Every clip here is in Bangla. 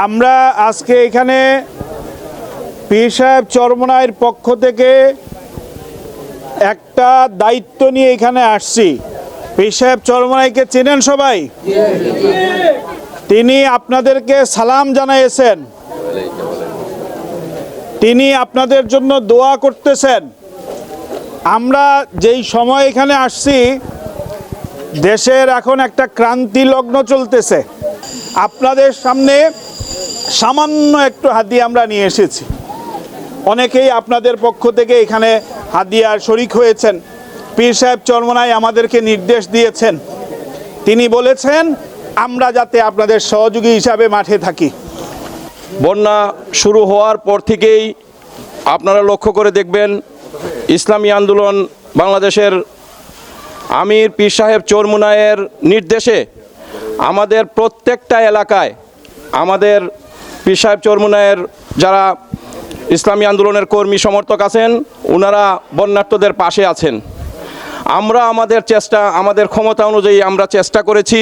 আমরা আজকে এখানে পীর সাহেব চরমনায়ের পক্ষ থেকে একটা দায়িত্ব নিয়ে এখানে আসছি। পীর সাহেব চরমনাইকে চেনেন সবাই? তিনি আপনাদেরকে সালাম জানাইয়েছেন। তিনি আপনাদের জন্য দোয়া করতেছেন। আমরা যেই সময় এখানে আসছি, দেশের এখন একটা ক্রান্তি লগ্ন চলতেছে। আপনাদের সামনে সামান্য একটু হাদিয়া আমরা নিয়ে এসেছি। অনেকেই আপনাদের পক্ষ থেকে এখানে হাদিয়ার শরিক হয়েছেন। পীর সাহেব চরমনাই আমাদেরকে নির্দেশ দিয়েছেন। তিনি বলেছেন, আমরা যাতে আপনাদের সহযোগী হিসাবে মাঠে থাকি। বন্যা শুরু হওয়ার পর থেকেই আপনারা লক্ষ্য করে দেখবেন, ইসলামী আন্দোলন বাংলাদেশের আমির পীর সাহেব চরমুনায়ের নির্দেশে আমাদের প্রত্যেকটা এলাকায় আমাদের পীর সাহেব চরমুনায়ের যারা ইসলামী আন্দোলনের কর্মী সমর্থক আছেন ওনারা বন্যার্থদের পাশে আছেন। আমরা আমাদের চেষ্টা, আমাদের ক্ষমতা অনুযায়ী আমরা চেষ্টা করেছি।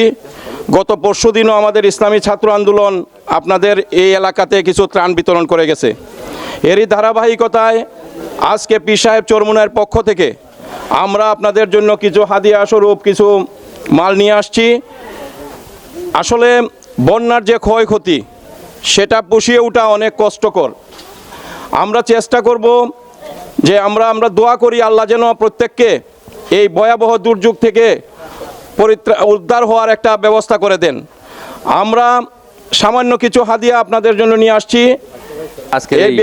গত পরশু দিনও আমাদের ইসলামী ছাত্র আন্দোলন আপনাদের এই এলাকাতে কিছু ত্রাণ বিতরণ করে গেছে। এরই ধারাবাহিকতায় আজকে পীর সাহেব চরমুনার পক্ষ থেকে আমরা আপনাদের জন্য কিছু হাদিয়া স্বরূপ, কিছু মাল নিয়ে আসছি। আসলে বন্যার যে ক্ষয়ক্ষতি সেটা পুষিয়ে ওঠা অনেক কষ্টকর। আমরা চেষ্টা করব যে আমরা আমরা দোয়া করি আল্লাহ যেন প্রত্যেককে এই ভয়াবহ দুর্যোগ থেকে পরিত্রা উদ্ধার হওয়ার একটা ব্যবস্থা করে দেন। আমরা সামান্য কিছু হাদিয়া আপনাদের জন্য নিয়ে আসছি। আজকে এই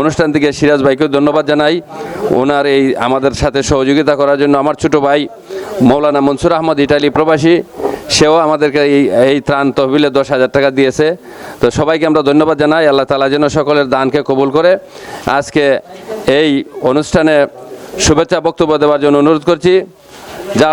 অনুষ্ঠান থেকে সিরাজ ভাইকে ধন্যবাদ জানাই। ওনার এই আমাদের সাথে সহযোগিতা করার জন্য আমার ছোট ভাই মৌলানা মনসুর আহমদ ইটালি প্রবাসী। সেও আমাদেরকে এই এই ত্রাণ তহবিলে দশ হাজার টাকা দিয়েছে। তো সবাইকে আমরা ধন্যবাদ জানাই। আল্লাহ তালা যেন সকলের দানকে কবুল করে। আজকে এই অনুষ্ঠানে শুভেচ্ছা বক্তব্য দেওয়ার জন্য অনুরোধ করছি। যা